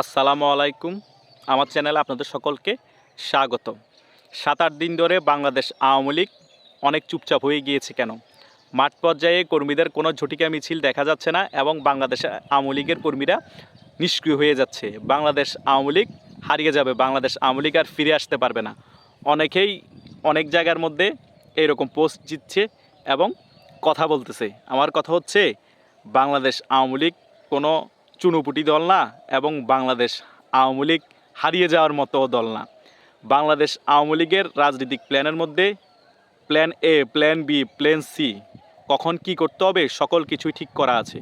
আসসালামু আলাইকুম। আমার চ্যানেলে আপনাদের সকলকে স্বাগত সাত আট দিন ধরে বাংলাদেশ আওয়ামী লীগ অনেক চুপচাপ হয়ে গিয়েছে কেন? মাঠ পর্যায়ে কর্মীদের কোনো ঝটিকা মিছিল দেখা যাচ্ছে না এবং বাংলাদেশ আওয়ামী লীগের কর্মীরা নিষ্ক্রিয় হয়ে যাচ্ছে। বাংলাদেশ আওয়ামী লীগ হারিয়ে যাবে। বাংলাদেশ আওয়ামী লীগ আর ফিরে আসতে পারবে না। অনেকেই অনেক জায়গার মধ্যে এরকম পোস্ট জিতছে এবং কথা বলতেছে। আমার কথা হচ্ছে, বাংলাদেশ আওয়ামী লীগ কোনো চুনোপুটি দল না এবং বাংলাদেশ আওয়ামী লীগ হারিয়ে যাওয়ার মতো দল না। বাংলাদেশ আওয়ামী লীগের রাজনৈতিক প্ল্যানের মধ্যে plan A, plan B, plan C, কখন কি করতে হবে সকল কিছুই ঠিক করা আছে।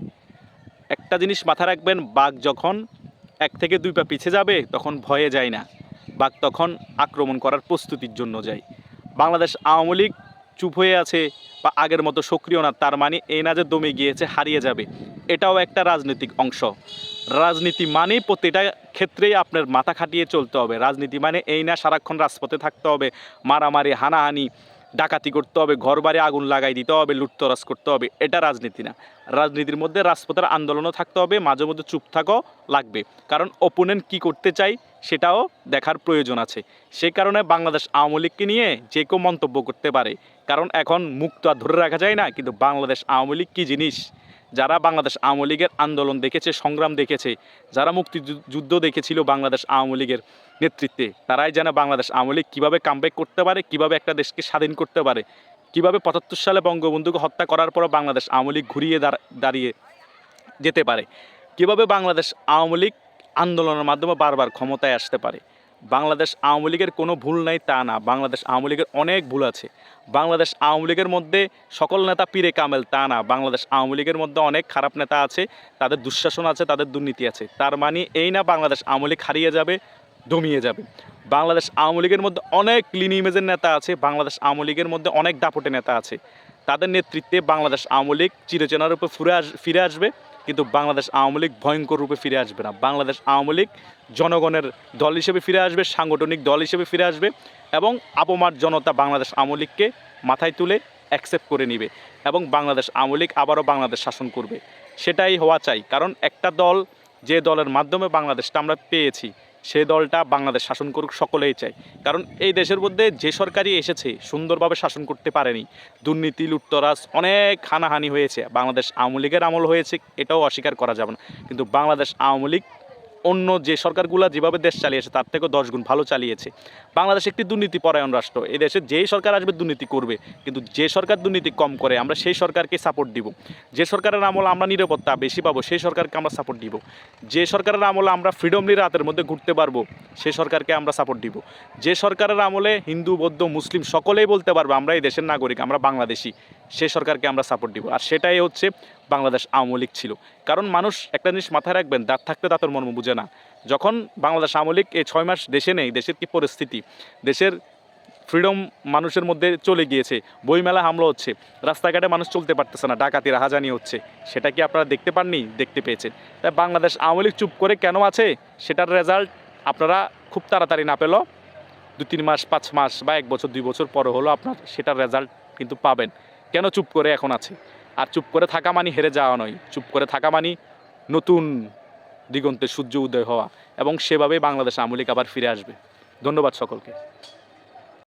একটা জিনিস মাথা রাখবেন, বাঘ যখন এক থেকে দুই পা পিছে যাবে তখন ভয়ে যায় না। বাঘ তখন আক্রমণ করার প্রস্তুতির জন্য যায়। বাংলাদেশ আওয়ামী লীগ চুপ হয়ে আছে বা আগের মতো সক্রিয় না, তার মানে এই না যে দমে গিয়েছে, হারিয়ে যাবে। এটাও একটা রাজনৈতিক অংশ। রাজনীতি মানে প্রতিটা ক্ষেত্রেই আপনার মাথা খাটিয়ে চলতে হবে। রাজনীতি মানে এই না সারাক্ষণ রাজপথে থাকতে হবে, মারামারি, হানাহানি, ডাকাতি করতে হবে ঘর বাড়ি আগুন লাগাই দিতে হবে, লুটতরাজ করতে হবে, এটা রাজনীতি না। রাজনীতির মধ্যে রাজপথের আন্দোলনও থাকতে হবে, মাঝে মধ্যে চুপ থাকাও লাগবে। কারণ ওপোনেন্ট কী করতে চাই সেটাও দেখার প্রয়োজন আছে। সেই কারণে বাংলাদেশ আওয়ামী লীগকে নিয়ে যে কেউ মন্তব্য করতে পারে। কারণ এখন মুখ তো আর ধরে রাখা যায় না, কিন্তু বাংলাদেশ আওয়ামী লীগ কী জিনিস? যারা বাংলাদেশ আওয়ামী লীগের আন্দোলন দেখেছে, সংগ্রাম দেখেছে, যারা মুক্তিযুদ্ধ দেখেছিল বাংলাদেশ আওয়ামী লীগের নেতৃত্বে, তারাই জানে বাংলাদেশ আওয়ামী লীগ কীভাবে কামব্যাক করতে পারে, কীভাবে একটা দেশকে স্বাধীন করতে পারে, কীভাবে পঁচাত্তর সালে বঙ্গবন্ধুকে হত্যা করার পর বাংলাদেশ আওয়ামী লীগ ঘুরিয়ে দাঁড়িয়ে যেতে পারে, কীভাবে বাংলাদেশ আওয়ামী লীগ আন্দোলনের মাধ্যমে বারবার ক্ষমতায় আসতে পারে। বাংলাদেশ আওয়ামী লীগের কোনো ভুল নাই তা না। বাংলাদেশ আওয়ামী লীগের অনেক ভুল আছে। বাংলাদেশ আওয়ামী লীগের মধ্যে সকল নেতা পীরে কামেল, তা না। বাংলাদেশ আওয়ামী লীগের মধ্যে অনেক খারাপ নেতা আছে, তাদের দুঃশাসন আছে, তাদের দুর্নীতি আছে। তার মানে এই না বাংলাদেশ আওয়ামী লীগ হারিয়ে যাবে, দমিয়ে যাবে। বাংলাদেশ আওয়ামী লীগের মধ্যে অনেক ক্লিন ইমেজের নেতা আছে, বাংলাদেশ আওয়ামী লীগের মধ্যে অনেক দাপটে নেতা আছে। তাদের নেতৃত্বে বাংলাদেশ আওয়ামী লীগ চিরচেনার রূপে ফিরে আস, ফিরে আসবে। কিন্তু বাংলাদেশ আওয়ামী লীগ ভয়ঙ্কর রূপে ফিরে আসবে না। বাংলাদেশ আওয়ামী লীগ জনগণের দল হিসেবে ফিরে আসবে, সাংগঠনিক দল হিসেবে ফিরে আসবে এবং আপমার জনতা বাংলাদেশ আওয়ামী লীগকে মাথায় তুলে অ্যাকসেপ্ট করে নিবে এবং বাংলাদেশ আওয়ামী লীগ আবারও বাংলাদেশ শাসন করবে। সেটাই হওয়া চাই, কারণ একটা দল যে দলের মাধ্যমে বাংলাদেশটা আমরা পেয়েছি সেই দলটা বাংলাদেশ শাসন করুক সকলেই চাই কারণ এই দেশের মধ্যে যে সরকারই এসেছে, সুন্দরভাবে শাসন করতে পারেনি। দুর্নীতি, লুটতরাজ অনেক হানাহানি হয়েছে। বাংলাদেশ আওয়ামী লীগের আমল হয়েছে, এটাও অস্বীকার করা যাবে না। কিন্তু বাংলাদেশ আওয়ামী লীগ অন্য যে সরকারগুলো যেভাবে দেশ চালিয়েছে, তার থেকেও দশ গুণ ভালো চালিয়েছে। বাংলাদেশ একটি দুর্নীতি পরায়ণ রাষ্ট্র। এই দেশে যেই সরকার আসবে, দুর্নীতি করবে। কিন্তু যে সরকার দুর্নীতি কম করে, আমরা সেই সরকারকে সাপোর্ট দিব। যে সরকারের আমল আমরা নিরাপত্তা বেশি পাবো, সেই সরকারকে আমরা সাপোর্ট দিব। যে সরকারের আমলে আমরা ফ্রিডমলি রাতের মধ্যে ঘুরতে পারব সেই সরকারকে আমরা সাপোর্ট দিব। যে সরকারের আমলে হিন্দু, বৌদ্ধ, মুসলিম সকলেই বলতে পারবে, আমরা এই দেশের নাগরিক, আমরা বাংলাদেশি সেই সরকারকে আমরা সাপোর্ট দিব। আর সেটাই হচ্ছে বাংলাদেশ আওয়ামী লীগ ছিল। কারণ মানুষ একটা জিনিস মাথায় রাখবেন, দাঁত থাকতে দাঁতের মর্ম বুঝে না। যখন বাংলাদেশ আওয়ামী লীগ এই ছয় মাস দেশে নেই, দেশের কি পরিস্থিতি? দেশের ফ্রিডম মানুষের মধ্যে চলে গিয়েছে, বইমেলা হামলা হচ্ছে, রাস্তাঘাটে মানুষ চলতে পারতেছে না, ডাকাতি, রাহাজানি হচ্ছে। সেটা কি আপনারা দেখতে পাননি? দেখতে পেয়েছেন। তাই বাংলাদেশ আওয়ামী লীগ চুপ করে কেন আছে? সেটার রেজাল্ট আপনারা খুব তাড়াতাড়ি না পেলেও দু তিন মাস, পাঁচ মাস বা এক বছর, দুই বছর পরে হলো আপনার সেটার রেজাল্ট কিন্তু পাবেন। কেন চুপ করে এখন আছে? আর চুপ করে থাকা মানি হেরে যাওয়া নয়। চুপ করে থাকা মানি নতুন দিগন্তে সূর্য উদয় হওয়া এবং সেভাবেই বাংলাদেশ আমলিক আবার ফিরে আসবে। ধন্যবাদ সকলকে।